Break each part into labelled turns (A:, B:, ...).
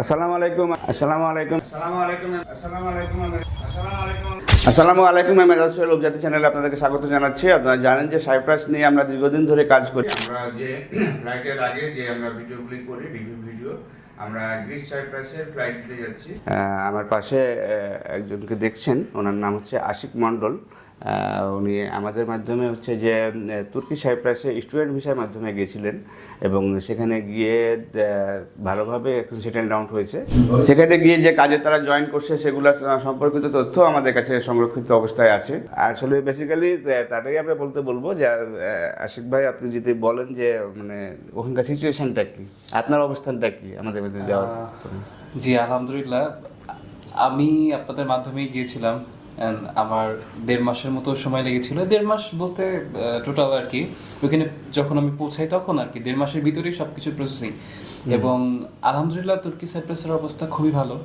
A: আসসালামু আলাইকুম। আসসালামু আলাইকুম। আসসালামু আলাইকুম আসসালামু আলাইকুম আসসালামু আলাইকুম। আসসালামু আলাইকুম আমি মেজাজ সোহেল উপজাতি চ্যানেলে আপনাদেরকে স্বাগত জানাচ্ছি। আপনারা জানেন যে সাইপ্রাস নিয়ে আমরা দীর্ঘদিন ধরে কাজ করি। আমরা যে ফ্লাইটের আগে যে আমরা ভিডিওগুলি করি রিভিউ ভিডিও আমরা গ্রিস সাইপ্রাসের ফ্লাইট দিতে যাচ্ছি। আমার পাশে একজনকে দেখছেন। ওনার নাম হচ্ছে আশিক মণ্ডল। উনি আমাদের মাধ্যমে হচ্ছে যে তুর্কি সাইপ্রাসে স্টুডেন্ট ভিসার মাধ্যমে গিয়েছিলেন এবং সেখানে গিয়ে ভালোভাবে এখন সেটেল ডাউন হয়েছে। সেখানে গিয়ে যে কাজে তারা জয়েন করছে, সেগুলো সম্পর্কিত তথ্য আমাদের কাছে সংরক্ষিত অবস্থায় আছে। আসলে বেসিক্যালি তাটাই আমরা বলতে বলব যে আশিক ভাই, আপনি যদি বলেন যে মানে ওখানকার সিচুয়েশনটা কি? আপনার অবস্থানটা কি আমাদের মধ্যে যাওয়ার
B: জি, আলহামদুলিল্লাহ। আমি আপনাদের মাধ্যমেই গিয়েছিলাম। আমার দেড় মাসের মতো সময় লেগেছিল। দেড় মাস বলতে টোটাল আর কি। ওইখানে যখন আমি পৌঁছাই তখন আর কি দেড় মাসের ভিতরেই সব কিছু প্রসেসিং এবং আলহামদুলিল্লাহ তুর্কি সাইপ্রাসের অবস্থা খুবই ভালো।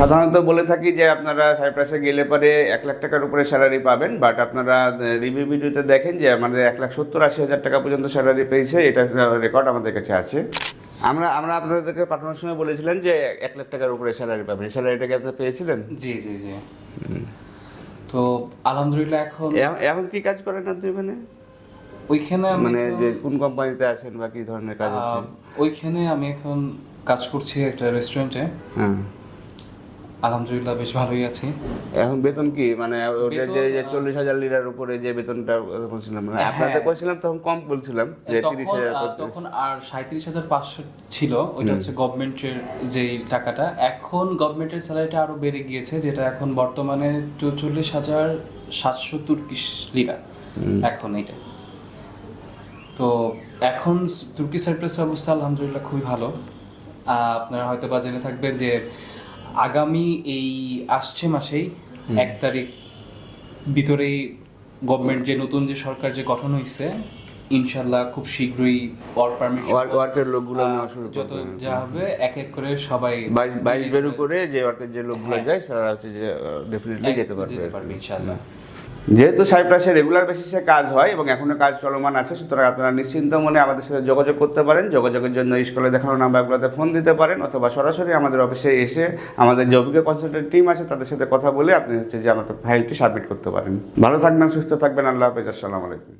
A: সাধারণত বলে থাকি যে আপনারা সাইপ্রাসে গেলে পরে এক লাখ টাকার উপরে স্যালারি পাবেন বাট আপনারা রিভিউ ভিডিওতে দেখেন যে আমাদের এক লাখ সত্তর আশি হাজার টাকা পর্যন্ত স্যালারি পেয়েছে। এটা রেকর্ড আমাদের কাছে আছে। আমরা আমরা আপনাদেরকে পাঠানোর সময় বলেছিলেন যে এক লাখ টাকার উপরে স্যালারি পাবেন। স্যালারিটাকে আপনি পেয়েছিলেন?
B: জি জি জি। তো আলহামদুলিল্লাহ এখন
A: এখন কি কাজ করেন আপনি ওখানে?
B: ওইখানে
A: মানে যে কোন কোম্পানিতে আছেন বা কি ধরনের কাজ আছে?
B: ওইখানে আমি এখন কাজ করছি একটা রেস্টুরেন্টে
A: হ্যাঁ।
B: আলহামদুলিল্লাহ বেশ ভালোই আছি।
A: এখন বেতন কি? মানে ওটা যে চল্লিশ হাজার লিরার উপরে যে বেতনটা বলছিলাম মানে
B: হ্যাঁ।
A: আপনাদের বলছিলাম তখন কম বলছিলাম যে তিরিশ
B: তখন
A: হাজার
B: তখন আর সাঁত্রিশ হাজার পাঁচশো ছিল ওইটা হচ্ছে গভর্নমেন্টের যে টাকাটা। এখন গভর্নমেন্টের স্যালারিটা আরও বেড়ে গিয়েছে যেটা এখন বর্তমানে চৌচল্লিশ হাজার সাতশো তুর্কিশ লিরা। এখন এইটা। তো এখন তুর্কি সাইপ্রাসের অবস্থা আলহামদুলিল্লাহ খুবই ভালো। আহ, আপনারা হয়তো বা জেনে থাকবেন যে আগামী এই আসছে মাসেই এক তারিখ ভিতরেই গভর্নমেন্ট যে নতুন যে সরকার যে গঠন হয়েছে ইনশাল্লাহ খুব শীঘ্রই ওয়ার্ক
A: পারমিশন ওয়ার্কের লোকগুলো নেওয়া শুরু
B: যত যা হবে এক এক করে সবাই
A: বাইশ বাইশ বেরু করে যে ওয়ার্কের যে লোকগুলো যায় তারা হচ্ছে যে ডেফিনেটলি যেতে পারবে।
B: যেতে পারবে ইনশাল্লাহ
A: যেহেতু সাইপ্রাসে রেগুলার বেসিসে কাজ হয় এবং এখনও কাজ চলমান আছে, সুতরাং আপনারা নিশ্চিন্ত মনে আমাদের সাথে যোগাযোগ করতে পারেন। যোগাযোগের জন্য স্কুলে দেখানো নাম্বারগুলোতে ফোন দিতে পারেন অথবা সরাসরি আমাদের অফিসে এসে আমাদের যে অভিজ্ঞ কনসালটেন্ট টিম আছে, তাদের সাথে কথা বলে আপনি হচ্ছে যে আমাদের ফাইলটি সাবমিট করতে পারেন। ভালো থাকবেন, সুস্থ থাকবেন, আল্লাহ হাফেজ, আসসালামু আলাইকুম।